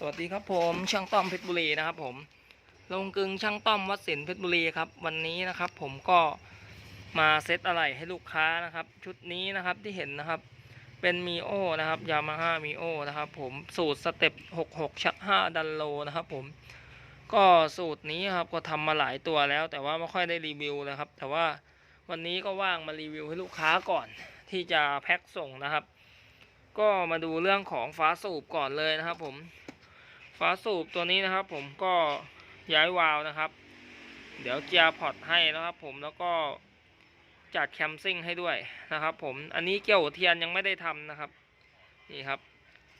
สวัสดีครับผมช่างต้อมเพชรบุรีนะครับ ผมลงกึงช่างต้อมวัดสินเพชรบุรีครับ วันนี้นะครับ ผมก็มาเซตอะไรให้ลูกค้านะครับ ชุดนี้นะครับที่เห็นนะครับ เป็นมีโอนะครับยามาฮ่ามีโอนะครับ ผมสูตรสเต็ป66 ชัก 5 ดันโลนะครับ ผมก็สูตรนี้ครับก็ทำมาหลายตัวแล้ว แต่ว่าไม่ค่อยได้รีวิวเลยครับ แต่ว่าวันนี้ก็ว่างมารีวิวให้ลูกค้าก่อน ที่จะแพ็คส่งนะครับ ก็มาดูเรื่องของฟ้าสูบก่อนเลยนะครับ ผม ฟ้าสูบตัวนี้นะครับ ผมก็ย้ายวาล์วนะครับ เดี๋ยวเกียร์พอร์ตให้นะครับ ผมแล้วก็จัดแคมซิ่งให้ด้วยนะครับ ผมอันนี้เกี่ยวเทียนยังไม่ได้ทำนะครับนี่ครับ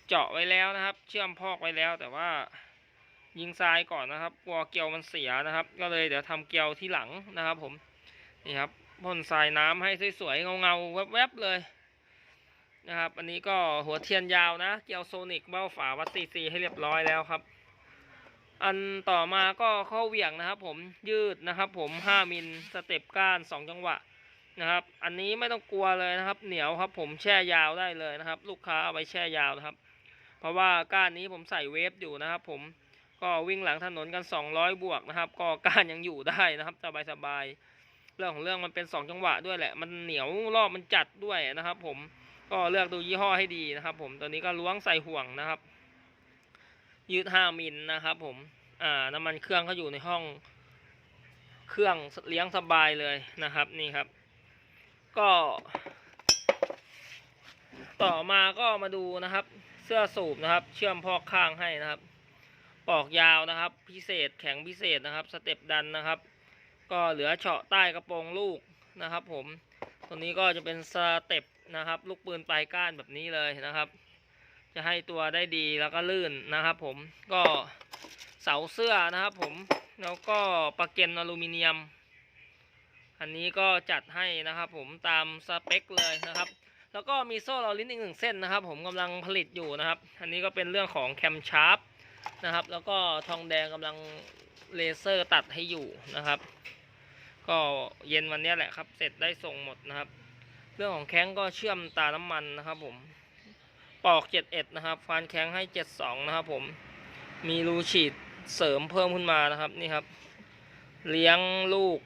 เจาะไว้แล้วนะครับ เชื่อมพอกไว้แล้ว แต่ว่ายิงทรายก่อนนะครับกลัวเกลียวมันเสียนะครับ ก็เลยเดี๋ยวทำเกลียวที่หลังนะครับ ผมนี่ครับพ่นทรายน้ำให้สวยๆเงาๆแวบๆเลย นะครับ อันนี้ก็หัวเทียนยาวนะ เกียวโซนิกเบ้าฝาวัดซีซีให้เรียบร้อยแล้วครับ อันต่อมาก็เข้าเหวี่ยงนะครับ ผมยืดนะครับผม 5 มิลสเต็ปก้าน 2 จังหวะนะครับ อันนี้ไม่ต้องกลัวเลยนะครับ เหนียวครับ ผมแช่ยาวได้เลยนะครับ ลูกค้าเอาไปแช่ยาวนะครับ เพราะว่าก้านนี้ผมใส่เวฟอยู่นะครับ ผมก็วิ่งหลังถนนกัน 200 บวกนะครับ ก็ก้านยังอยู่ได้นะครับสบายๆเรื่องของเรื่องมันเป็น 2 จังหวะด้วยแหละ มันเหนียวรอบมันจัดด้วยนะครับ ผม ก็เลือกดูยี่ห้อให้ดีนะครับ ผมตัวนี้ก็ล้วงใส่ห่วงนะครับ ยืดห้ามิลนะครับ ผมอ่าน้ำมันเครื่องก็อยู่ในห้อง เครื่องเลี้ยงสบายเลยนะครับ นี่ครับ ก็ ต่อมาก็มาดูนะครับ เสื้อสูบนะครับ เชื่อมพอกข้างให้นะครับ ปอกยาวนะครับ พิเศษแข็งพิเศษนะครับ สเต็ปดันนะครับ ก็เหลือเฉาะใต้กระโปรงลูกนะครับ ผม ตัวนี้ก็จะเป็นสเต็ปนะครับ ลูกปืนปลายก้านแบบนี้เลยนะครับ จะให้ตัวได้ดีแล้วก็ลื่นนะครับ ผมก็เสาเสื้อนะครับ ผมแล้วก็ปะเก็นอลูมิเนียม อันนี้ก็จัดให้นะครับ ผมตามสเปคเลยนะครับ แล้วก็มีโซ่เราลิ้นอีกหนึ่งเส้นนะครับ ผมกำลังผลิตอยู่นะครับ อันนี้ก็เป็นเรื่องของแคมชาร์ปนะครับ แล้วก็ทองแดงกำลังเลเซอร์ตัดให้อยู่นะครับ ก็เย็นวันนี้แหละครับ เสร็จได้ส่งหมดนะครับ เรื่องของแข้งก็เชื่อมตาน้ำมันนะครับ ผม ปอก71นะครับฟานแข้งให้72นะครับ ผม มีรูฉีดเสริมเพิ่มขึ้นมานะครับนี่ครับ เลี้ยงลูก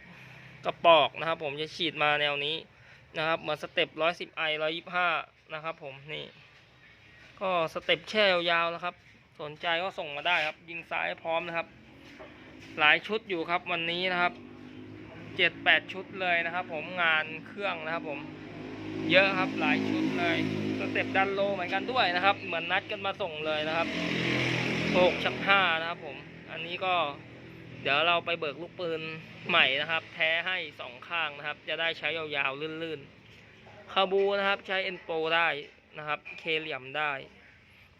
กระปอกนะครับ ผมจะฉีดมาแนวนี้นะครับเหมือนสเต็ป110ไอ125นะครับ ผมนี่ ก็สเต็ปแช่ยาวๆแล้วครับ สนใจก็ส่งมาได้ครับ ยิงซ้ายพร้อมนะครับ หลายชุดอยู่ครับวันนี้นะครับ เจ็ดแปดชุดเลยนะครับ ผมงานเครื่องนะครับ ผมเยอะครับหลายชุดเลยสเต็ปดันโลเหมือนกันด้วยนะครับ เหมือนนัดกันมาส่งเลยนะครับหกชักห้านะครับ ผม อันนี้ก็ เดี๋ยวเราไปเบิกลูกปืนใหม่นะครับ แท้ให้สองข้างนะครับ จะได้ใช้ยาวๆลื่นๆคาบูนะครับ ใช้เอ็นโปได้นะครับ เคเหลี่ยมได้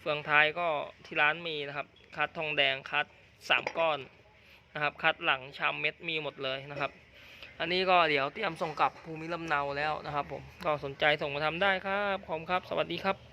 เฟืองท้ายก็ที่ร้านมีนะครับ คัดทองแดงคัดสามก้อนนะครับ คัดหลังชามเม็ดมีหมดเลยนะครับ อันนี้ก็เดี๋ยวเตรียมส่งกลับภูมิลำเนาแล้วนะครับผมก็สนใจส่งมาทำได้ครับขอบคุณครับ สวัสดีครับ